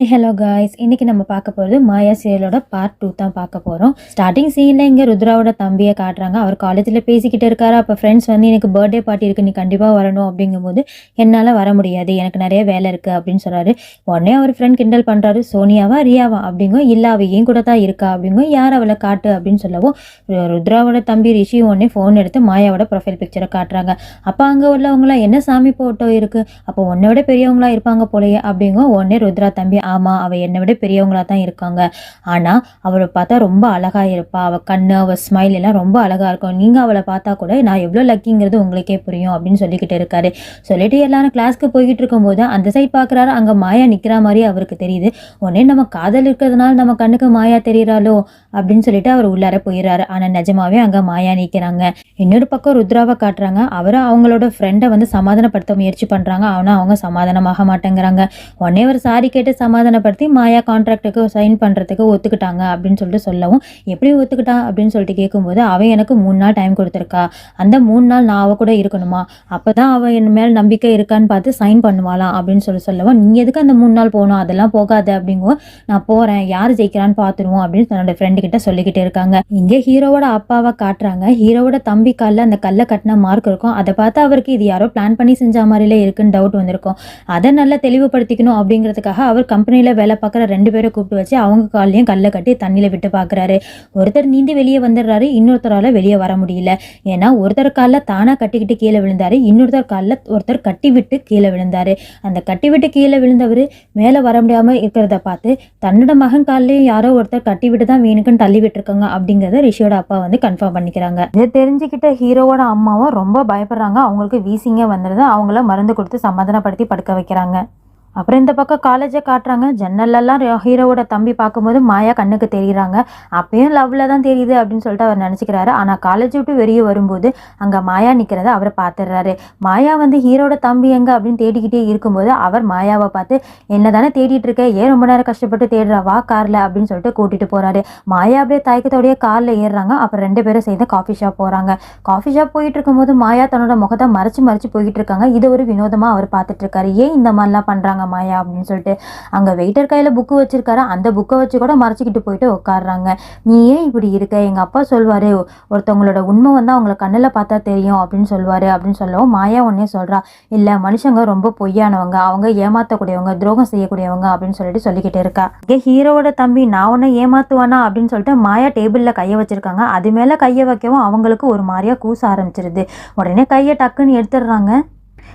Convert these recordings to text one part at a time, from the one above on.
Hello guys இன்னைக்கு நம்ம பார்க்க போகிறது மாயா சீரியலோட பார்ட் டூ தான் பார்க்க போகிறோம் ஸ்டார்டிங் சீனில் இங்கே ருத்ராவோட தம்பியை காட்டுறாங்க. அவர் காலேஜில் பேசிக்கிட்டு இருக்காரு. அப்போ ஃப்ரெண்ட்ஸ் வந்து எனக்கு பர்த்டே பார்ட்டி இருக்குது நீ கண்டிப்பாக வரணும். அப்படிங்கும்போது என்னால் வர முடியாது. எனக்கு நிறைய வேலை இருக்குது அப்படின்னு சொல்கிறாரு உடனே அவர் ஃப்ரெண்ட் கிண்டல் பண்ணுறாரு சோனியாவா? ரியாவா? அப்படிங்கோ இல்லை அவள் ஏன் கூட தான் இருக்கா? அப்படிங்கோ யார் அவளை காட்டு? அப்படின்னு சொல்லவும் ருத்ராவோட தம்பி ரிஷி உடனே ஃபோன் எடுத்து மாயாவோட ப்ரொஃபைல் பிக்சரை காட்டுறாங்க. அப்போ அங்கே உள்ளவங்களாம் என்ன சாமி போட்டோ இருக்குது அப்போ உன்னை விட பெரியவங்களா இருப்பாங்க போலயே. அப்படிங்கோ உடனே ருத்ரா தம்பி ஆமா அவ என்னை விட பெரியவங்களா தான் இருக்காங்க. ஆனா அவளை பார்த்தா ரொம்ப அழகா இருப்பாள் அவ கண்ணு அவ ஸ்மைல் எல்லாம் ரொம்ப அழகா இருக்கும். நீங்க அவளை பார்த்தா கூட நான் எவ்வளோ லக்கிங்கிறது உங்களுக்கே புரியும் அப்படின்னு சொல்லிக்கிட்டு இருக்காரு. சொல்லிட்டு எல்லாரும் கிளாஸ்க்கு போய்கிட்டு இருக்கும்போது அந்த சைட் பார்க்குறாரு அங்க மாயா நிக்கிற மாதிரி அவருக்கு தெரியுது. உடனே நம்ம காதல் இருக்கிறதுனால நம்ம கண்ணுக்கு மாயா தெரியறாளோ அப்படின்னு சொல்லிட்டு அவர் உள்ளார போயிடுறாரு. ஆனா நிஜமாவே அங்க மாயா நிக்கிறாங்க. இன்னொரு பக்கம் ருத்ராவை காட்டுறாங்க. அவரை அவங்களோட ஃப்ரெண்டை வந்து சமாதானப்படுத்த முயற்சி பண்றாங்க. ஆனால் அவங்க சமாதானமாக மாட்டேங்கிறாங்க. உடனே அவர் சாரி கேட்டு சமா சமாதானப்படுத்தி மாயா கான்ட்ராக்டுக்கு சைன் பண்றதுக்கு ஒத்துக்கிட்டாங்க அப்படின்னு சொல்லிட்டு சொல்லவும் எப்படி ஒத்துக்கிட்டா அப்படின்னு சொல்லிட்டு கேட்கும்போது அவன் எனக்கு மூணு நாள் டைம் கொடுத்துருக்கா. அந்த மூணு நாள் நான் அவ கூட இருக்கணுமா? அப்பதான் அவள் என் மேல் நம்பிக்கை இருக்கான்னு பார்த்து சைன் பண்ணுவாளாம் அப்படின்னு சொல்லி சொல்லவும் நீ எதுக்கு அந்த மூணு நாள் போகணும்? அதெல்லாம் போகாது அப்படிங்கும் நான் போறேன் யார் ஜெயிக்கிறான்னு பார்த்துருவோம் அப்படின்னு தன்னோட ஃப்ரெண்டு கிட்ட சொல்லிக்கிட்டே இருக்காங்க. இங்கே ஹீரோவோட அப்பாவை காட்டுறாங்க. ஹீரோவோட தம்பி காலில் அந்த கல்லை கட்டின மார்க் இருக்கும். அதை பார்த்து அவருக்கு இது யாரோ பிளான் பண்ணி செஞ்ச மாதிரில இருக்குன்னு டவுட் வந்திருக்கும். அதை நல்லா தெளிவுபடுத்திக்கணும் அப்படிங்கிறதுக்காக அவர் கம்பெனியில் வேலை பார்க்குற ரெண்டு பேரை கூப்பிட்டு வச்சு அவங்க கால்லையும் கல்லை கட்டி தண்ணியில் விட்டு பார்க்குறாரு. ஒருத்தர் நீந்தி வெளியே வந்துடுறாரு இன்னொருத்தரால் வெளியே வர முடியல. ஏன்னா ஒருத்தர் காலில் தானாக கட்டிக்கிட்டு கீழே விழுந்தாரு இன்னொருத்தர் காலில் ஒருத்தர் கட்டி விட்டு கீழே விழுந்தாரு. அந்த கட்டி விட்டு கீழே விழுந்தவர் மேலே வர முடியாமல் இருக்கிறத பார்த்து தன்னோட மகன் கால்லையும் யாரோ ஒருத்தர் கட்டி விட்டு தான் வேணுக்குன்னு தள்ளி விட்டுருக்காங்க அப்படிங்கிறத ரிஷியோட அப்பா வந்து கன்ஃபார்ம் பண்ணிக்கிறாங்க. இதை தெரிஞ்சுக்கிட்ட ஹீரோவோட அம்மாவும் ரொம்ப பயப்படுறாங்க. அவங்களுக்கு வீசிங்க வந்துடுது. அவங்கள மருந்து கொடுத்து சமாதானப்படுத்தி படுக்க வைக்கிறாங்க. அப்புறம் இந்த பக்கம் காலேஜை காட்டுறாங்க. ஜன்னல்லாம் ஹீரோவோட தம்பி பார்க்கும்போது மாயா கண்ணுக்கு தெரிகிறாங்க அப்பயும் லவ்வில் தான் தெரியுது அப்படின்னு சொல்லிட்டு அவர் நினச்சிக்கிறாரு. ஆனால் காலேஜ் விட்டு வெளியே வரும்போது அங்கே மாயா நிற்கிறத அவர் பார்த்துடுறாரு மாயா வந்து ஹீரோட தம்பி எங்கே அப்படின்னு தேடிக்கிட்டே இருக்கும்போது அவர் மாயாவை பார்த்து என்ன தானே தேடிட்டு இருக்க? ஏன் ரொம்ப நேரம் கஷ்டப்பட்டு தேடுறா? வா காரில் அப்படின்னு சொல்லிட்டு கூட்டிகிட்டு போகிறாரு மாயா அப்படியே தயக்கத்தோடய காரில் ஏறுறாங்க. அப்புறம் ரெண்டு பேரும் சேர்ந்து காஃபி ஷாப் போகிறாங்க காஃபி ஷாப் போயிட்டு இருக்கும்போது மாயா தன்னோட முகத்தை மறைச்சு மறைச்சு போய்கிட்டு இருக்காங்க. இது ஒரு வினோதமாக அவர் பார்த்துட்டு இருக்காரு. ஏன் இந்த மாதிரிலாம் பண்ணுறாங்க மாயா அப்படின்னு சொல்லிட்டு அங்கே வெயிட்டர் கையில் புக்கு வச்சுருக்காரு. அந்த புக்கை வச்சு கூட மறைச்சிக்கிட்டு போயிட்டு உட்காடுறாங்க நீ ஏன் இப்படி இருக்க? எங்கள் அப்பா சொல்வார் ஒருத்தவங்களோட உண்மை வந்து அவங்கள கண்ணில் பார்த்தா தெரியும் அப்படின்னு சொல்லுவார் அப்படின்னு சொல்லவும் மாயா ஒன்றே சொல்கிறா இல்லை மனுஷங்க ரொம்ப பொய்யானவங்க. அவங்க ஏமாற்றக்கூடியவங்க துரோகம் செய்யக்கூடியவங்க. அப்படின்னு சொல்லிட்டு சொல்லிக்கிட்டு இருக்கா. இங்கே ஹீரோவோட தம்பி நான் உன்னை ஏமாத்துவானா? அப்படின்னு சொல்லிட்டு மாயா டேபிளில் கையை வச்சிருக்காங்க. அது மேலே கையை வைக்கவும் அவங்களுக்கு ஒரு மாதிரியா கூச ஆரம்பிச்சிருது. உடனே கையை டக்குன்னு எடுத்துடுறாங்க.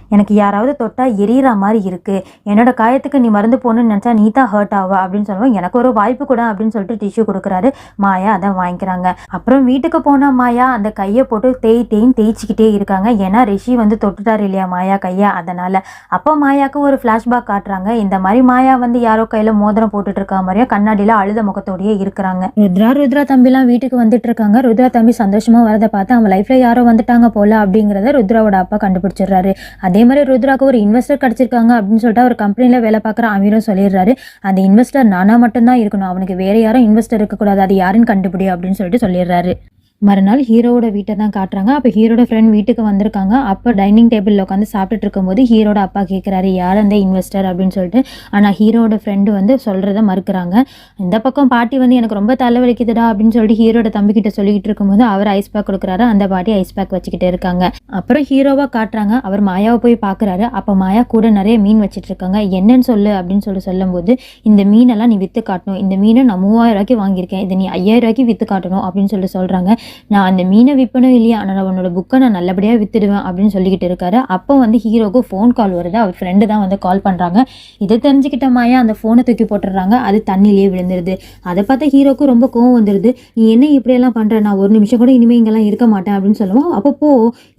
எனக்கு யாராவது தொட்டா எரியற மாதிரி இருக்கு. என்னோட காயத்துக்கு நீ மருந்து போகணும்னு நினச்சா நீ தான் ஹர்ட் ஆவ அப்படின்னு சொல்லுவோம். எனக்கு ஒரு வாய்ப்பு கூட அப்படின்னு சொல்லிட்டு டிஷ்யூ கொடுக்குறாரு. மாயா அதை வாங்கிக்கிறாங்க. அப்புறம் வீட்டுக்கு போனா மாயா அந்த கையை போட்டு தேய் தேய்ன்னு தேய்ச்சிக்கிட்டே இருக்காங்க. ஏன்னா ரிஷி வந்து தொட்டுட்டாரு இல்லையா மாயா கையை? அதனால. அப்போ மாயாவுக்கு ஒரு ஃப்ளாஷ்பேக் காட்டுறாங்க. இந்த மாதிரி மாயா வந்து யாரோ கையில மோதிரம் போட்டுட்டு இருக்க மாதிரியும் கண்ணாடியில் அழுத முகத்தோடயே இருக்கிறாங்க. ருத்ரா ருத்ரா தம்பிலாம் வீட்டுக்கு வந்துட்டு இருக்காங்க ருத்ரா தம்பி சந்தோஷமா வரதை பார்த்து அவன் லைஃப்ல யாரோ வந்துட்டாங்க போல அப்படிங்கிறத ருத்ராவோட அப்பா கண்டுபிடிச்சிடுறாரு. அதே மாதிரி ருத்ராக்கு ஒரு இன்வெஸ்டர் கிடைச்சிருக்காங்க அப்படின்னு சொல்லிட்டு அவர் கம்பெனில வேலை பார்க்குற அமீரும் சொல்லிடுறாரு. அந்த இன்வெஸ்டர் நானா மட்டும்தான் இருக்கணும். அவனுக்கு வேற யாரும் இன்வெஸ்டர் இருக்கக்கூடாது. அது யாருன்னு கண்டுபிடி அப்படின்னு சொல்லிட்டு சொல்லிடுறாரு. மறுநாள் ஹீரோவோட வீட்டை தான் காட்டுறாங்க. அப்போ ஹீரோட ஃப்ரெண்ட் வீட்டுக்கு வந்திருக்காங்க. அப்போ டைனிங் டேபிளில் உட்காந்து சாப்பிட்டுட்டு இருக்கும்போது ஹீரோட அப்பா கேட்குறாரு யார் அந்த இன்வெஸ்டர் அப்படின்னு சொல்லிட்டு. ஆனால் ஹீரோட ஃப்ரெண்டு வந்து சொல்கிறத மறுக்கிறாங்க. இந்த பக்கம் பாட்டி வந்து எனக்கு ரொம்ப தலைவலிக்குதுடா அப்படின்னு சொல்லிட்டு ஹீரோட தம்பிக்கிட்ட சொல்லிக்கிட்டு இருக்கும்போது அவர் ஐஸ் பேக் கொடுக்குறாரு. அந்த பாட்டி ஐஸ் பேக் வச்சுக்கிட்டே இருக்காங்க. அப்புறம் ஹீரோவாக காட்டுறாங்க. அவர் மாயாவை போய் பார்க்குறாரு அப்போ மாயா கூட நிறைய மீன் வச்சுட்டு இருக்காங்க. என்னன்னு சொல்லு அப்படின்னு சொல்லி சொல்லும்போது இந்த மீனெல்லாம் நீ விற்று காட்டணும். இந்த மீனை நான் மூவாயிரம் ரூபாய்க்கு வாங்கியிருக்கேன். இதை நீ ஐயாயிரம் ரூபாய்க்கு விற்று காட்டணும் அப்படின்னு சொல்லி சொல்கிறாங்க நான் அந்த மீனை விற்பனும் இல்லையா? ஆனால் உன்னோட புக்கை நான் நல்லபடியாக வித்துடுவேன் அப்படின்னு சொல்லிக்கிட்டு இருக்காரு. அப்போ வந்து ஹீரோக்கு ஃபோன் கால் வருது. அவர் ஃப்ரெண்டு தான் வந்து கால் பண்ணுறாங்க இதை தெரிஞ்சுக்கிட்ட மாயா அந்த ஃபோனை தூக்கி போட்டுடுறாங்க. அது தண்ணியிலேயே விழுந்துருது. அதை பார்த்தா ஹீரோக்கு ரொம்ப கோவம் வந்துடுது நீ என்ன இப்படியெல்லாம் பண்ணுற நான் ஒரு நிமிஷம் கூட இனிமேல் இங்கெல்லாம் இருக்க மாட்டேன் அப்படின்னு சொல்லுவோம் அப்போ போ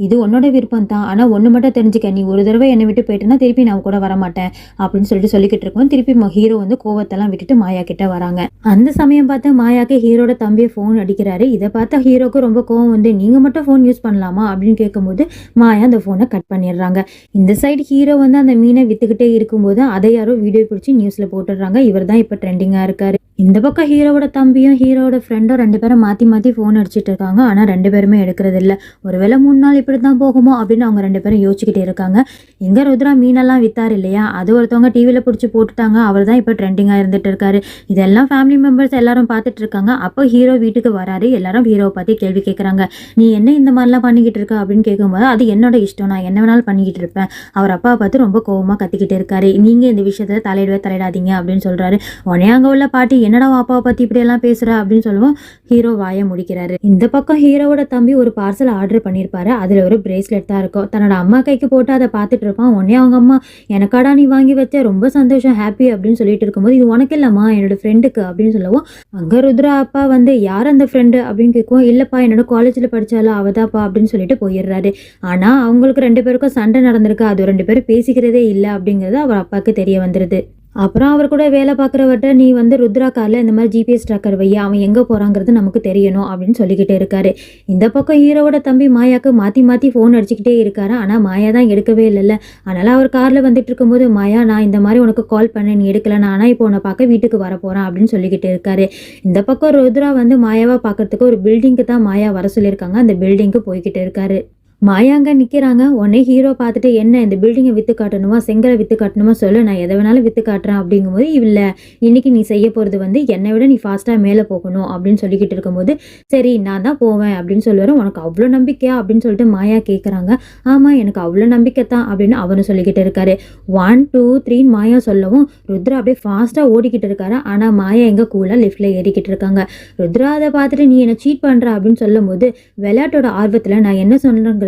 இது உன்னோட விருப்பம் தான். ஆனால் ஒன்று மட்டும் தெரிஞ்சுக்க. நீ ஒரு தடவை என்னை விட்டு போயிட்டேன்னா திருப்பி நான் கூட வர மாட்டேன் அப்படின்னு சொல்லிட்டு சொல்லிக்கிட்டு இருக்கோம். திருப்பி ஹீரோ வந்து கோவத்தெல்லாம் விட்டுட்டு மாயா கிட்ட வராங்க. அந்த சமயம் பார்த்து மாயாக்கு ஹீரோட தம்பியை ஃபோன் அடிக்கிறாரு. இதை பார்த்தா ஹீரோ ஹீரோக்கு ரொம்ப கோவம் வந்து நீங்க மட்டும் ஃபோன் யூஸ் பண்ணலாமா? அப்படின்னு கேட்கும்போது மாயா அந்த ஃபோனை கட் பண்ணிடுறாங்க. இந்த சைடு ஹீரோ வந்து அந்த மீனை வித்துக்கிட்டே இருக்கும்போது அதை யாரோ வீடியோ பிடிச்சி நியூஸ்ல போட்டுடுறாங்க. இவர் தான் இப்போ ட்ரெண்டிங்காக இருக்காரு. இந்த பக்கம் ஹீரோவோட தம்பியும் ஹீரோவோட ஃப்ரெண்டும் ரெண்டு பேரும் மாற்றி மாற்றி ஃபோன் அடிச்சிட்டு இருக்காங்க. ஆனால் ரெண்டு பேருமே எடுக்கிறது இல்லை ஒருவேளை மூணு நாள் இப்படி தான் போகுமோ அப்படின்னு அவங்க ரெண்டு பேரும் யோசிச்சுக்கிட்டே இருக்காங்க. எங்கே ருத்ரா மீனெல்லாம் வித்தார் இல்லையா? அது ஒருத்தவங்க டிவியில் பிடிச்சி போட்டுட்டாங்க. அவர் தான் இப்போ ட்ரெண்டிங்காக இருந்துட்டு இருக்காரு. இதெல்லாம் ஃபேமிலி மெம்பர்ஸ் எல்லாரும் பார்த்துட்டு இருக்காங்க. அப்போ ஹீரோ வீட்டுக்கு வராரு. எல்லாரும் ஹீரோவை பற்றி கேள்வி கேட்குறாங்க நீ என்ன இந்த மாதிரிலாம் பண்ணிக்கிட்டு இருக்க அப்படின்னு கேட்கும்போது அது என்னோட இஷ்டம். நான் என்ன வேணாலும் பண்ணிக்கிட்டு இருப்பேன். அவர் அப்பாவை பார்த்து ரொம்ப கோவமாக கத்திக்கிட்டு இருக்காரு. நீங்கள் இந்த விஷயத்தில் தலையிடவே தலையிடாதீங்க அப்படின்னு சொல்கிறாரு உடனே அங்கே உள்ள பாட்டி என்னடா உன் பத்தி பற்றி இப்படியெல்லாம் பேசுகிற அப்படின்னு சொல்லுவோம் ஹீரோ வாயை முடிக்கிறாரு. இந்த பக்கம் ஹீரோவோட தம்பி ஒரு பார்சல் ஆர்டர் பண்ணியிருப்பாரு அதில் ஒரு பிரேஸ்லெட் தான் இருக்கும். தன்னோட அம்மா கைக்கு போட்டு அதை பார்த்துட்டு இருப்பான். உடனே அவங்க அம்மா எனக்காடா நீ வாங்கி வச்ச? ரொம்ப சந்தோஷம் ஹாப்பி அப்படின்னு சொல்லிட்டு இருக்கும்போது இது உனக்கு இல்லைம்மா என்னோட ஃப்ரெண்டுக்கு அப்படின்னு சொல்லவும் அங்கே ருத்ரா அப்பா வந்து யார் அந்த ஃப்ரெண்டு அப்படின்னு கேட்கும் இல்லைப்பா என்னோட காலேஜில் படித்தாலும் அவதாப்பா அப்படின்னு சொல்லிட்டு போயிடுறாரு. ஆனால் அவங்களுக்கு ரெண்டு பேருக்கும் சண்டை நடந்திருக்கு. அது ரெண்டு பேரும் பேசிக்கிறதே இல்லை அப்படிங்கிறது அவர் அப்பாவுக்கு தெரிய வந்துடுது அப்புறம் அவர் கூட வேலை பார்க்குறவர்கிட்ட நீ வந்து ருத்ரா காரில் இந்த மாதிரி ஜிபிஎஸ் ட்ராக்கர் வையா? அவன் எங்கே போகிறாங்கிறது நமக்கு தெரியணும் அப்படின்னு சொல்லிக்கிட்டே இருக்காரு. இந்த பக்கம் ஹீரோவோட தம்பி மாயாக்கு மாற்றி மாற்றி ஃபோன் அடிச்சுக்கிட்டே இருக்காரு. ஆனால் மாயா தான் எடுக்கவே இல்லைல்ல. அதனால் அவர் காரில் வந்துட்டு இருக்கும்போது மாயா நான் இந்த மாதிரி உனக்கு கால் பண்ணேன் நீ எடுக்கல. நான் ஆனால் இப்போ உன்னை பார்க்க வீட்டுக்கு வர போகிறேன் அப்படின்னு சொல்லிக்கிட்டு இருக்காரு. இந்த பக்கம் ருத்ரா வந்து மாயாவை பார்க்கறதுக்கு ஒரு பில்டிங்க்கு தான் மாயா வர சொல்லியிருக்காங்க. அந்த பில்டிங்க்கு போய்கிட்டு இருக்காரு. மாயாங்க நிற்கிறாங்க உடனே ஹீரோ பார்த்துட்டு என்ன இந்த பில்டிங்கை விற்று காட்டணுமா செங்கலை விற்று காட்டணுமா சொல்லு நான் எதை வேணாலும் விற்று காட்டுறேன் அப்படிங்கும்போது இல்லை இன்னைக்கு நீ செய்ய போகிறது வந்து என்னை விட நீ ஃபாஸ்ட்டாக மேலே போகணும் அப்படின்னு சொல்லிக்கிட்டு இருக்கும்போது சரி நான் தான் போவேன் அப்படின்னு சொல்லுவார். உனக்கு அவ்வளோ நம்பிக்கையா? அப்படின்னு சொல்லிட்டு மாயா கேட்குறாங்க ஆமாம் எனக்கு அவ்வளோ நம்பிக்கை தான் அப்படின்னு அவனு சொல்லிக்கிட்டு இருக்காரு. ஒன் டூ த்ரீன்னு மாயா சொல்லவும் ருத்ரா அப்படியே ஃபாஸ்ட்டாக ஓடிக்கிட்டு இருக்காரு. ஆனால் மாயா எங்கே கூலாக லிஃப்ட்டில் ஏறிக்கிட்டு இருக்காங்க. ருத்ரா அதை பார்த்துட்டு நீ என்னை சீட் பண்ணுற அப்படின்னு சொல்லும்போது விளையாட்டோட ஆர்வத்தில் நான் என்ன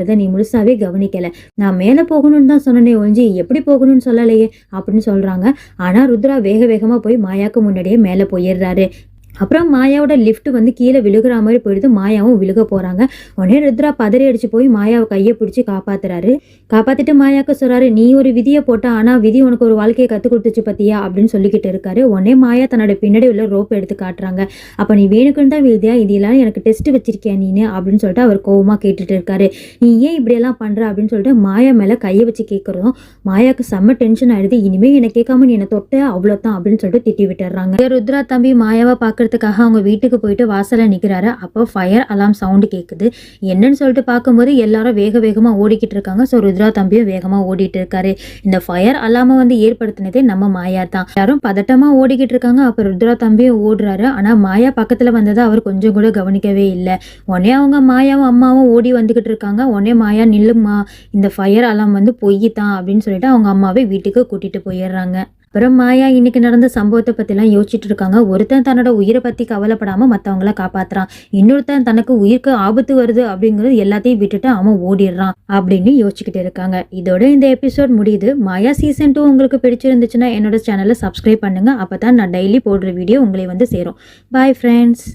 சொல்கிறேங்கிறத நீ முழுசாவே கவனிக்கல. நான் மேலே போகணும்னு தான் சொன்னனே ஒழிஞ்சு எப்படி போகணும்னு சொல்லலையே? அப்படின்னு சொல்றாங்க. ஆனா ருத்ரா வேக வேகமா போய் மாயாக்கு முன்னாடியே மேலே போயிடுறாரு. அப்புறம் மாயாவோட லிஃப்ட் வந்து கீழே விழுகிற மாதிரி போயிடுது. மாயாவும் விழுக போகிறாங்க உடனே ருத்ரா பதறி அடிச்சு போய் மாயாவை கையை பிடிச்சி காப்பாத்துறாரு. காப்பாத்திட்டு மாயாவுக்கு சொல்றாரு நீ ஒரு விதியை போட்டா ஆனால் விதி உனக்கு ஒரு வாழ்க்கையை கற்றுக் கொடுத்துச்சு பத்தியா? அப்படின்னு சொல்லிக்கிட்டு இருக்காரு. உடனே மாயா தன்னோட பின்னாடி உள்ள ரோப் எடுத்து காட்டுறாங்க. அப்போ நீ வேணுக்குன்னு தான் விதியா? இது எனக்கு டெஸ்ட் வச்சிருக்கியா நீனு? அப்படின்னு சொல்லிட்டு அவர் கோவமாக கேட்டுட்டு இருக்காரு. நீ ஏன் இப்படியெல்லாம் பண்ணுற அப்படின்னு சொல்லிட்டு மாயா மேலே கையை வச்சு கேட்குறதும் மாயாவுக்கு செம்ம டென்ஷன் ஆயிடுது. இனிமே என்னை கேட்காம நீ என்னை தொட்ட அவ்வளோதான் அப்படின்னு சொல்லிட்டு திட்டி விட்டுறாங்க. ருத்ரா தம்பி மாயாவை பார்க்கறதுக்காக அவங்க வீட்டுக்கு போயிட்டு வாசல்ல நிற்கிறாரு அப்போ ஃபயர் அலாம் சவுண்டு கேட்குது என்னன்னு சொல்லிட்டு பார்க்கும்போது எல்லாரும் வேக வேகமாக ஓடிக்கிட்டு இருக்காங்க. ஸோ ருத்ரா தம்பியும் வேகமாக ஓடிட்டு இருக்காரு. இந்த ஃபயர் அலாம வந்து ஏற்படுத்தினதே நம்ம மாயா தான். யாரும் பதட்டமாக ஓடிக்கிட்டு இருக்காங்க. அப்போ ருத்ரா தம்பியும் ஓடுறாரு. ஆனால் மாயா பக்கத்தில் வந்ததை அவர் கொஞ்சம் கூட கவனிக்கவே இல்லை. உடனே அவங்க மாயாவும் அம்மாவும் ஓடி வந்துக்கிட்டு இருக்காங்க. உடனே மாயா நில்லுமா இந்த ஃபயர் அலாம் வந்து பொய் தான் அப்படின்னு சொல்லிட்டு அவங்க அம்மாவை வீட்டுக்கு கூட்டிட்டு போயிடுறாங்க. அப்புறம் மாயா இன்னைக்கு நடந்த சம்பவத்தை பற்றிலாம் யோசிச்சுட்டு இருக்காங்க. ஒருத்தன் தன்னோட உயிரை பற்றி கவலைப்படாமல் மற்றவங்கள காப்பாற்றுறான் இன்னொருத்தன் தனக்கு உயிருக்கு ஆபத்து வருது அப்படிங்கிறது எல்லாத்தையும் விட்டுட்டு அவன் ஓடிடுறான் அப்படின்னு யோசிச்சுக்கிட்டு இருக்காங்க. இதோட இந்த எபிசோட் முடியுது. மாயா சீசன் டூ உங்களுக்கு பிடிச்சிருந்துச்சுன்னா என்னோட சேனலை சப்ஸ்கிரைப் பண்ணுங்க. அப்போ தான் நான் டெய்லி போடுற வீடியோ உங்களை வந்து சேரும். Bye friends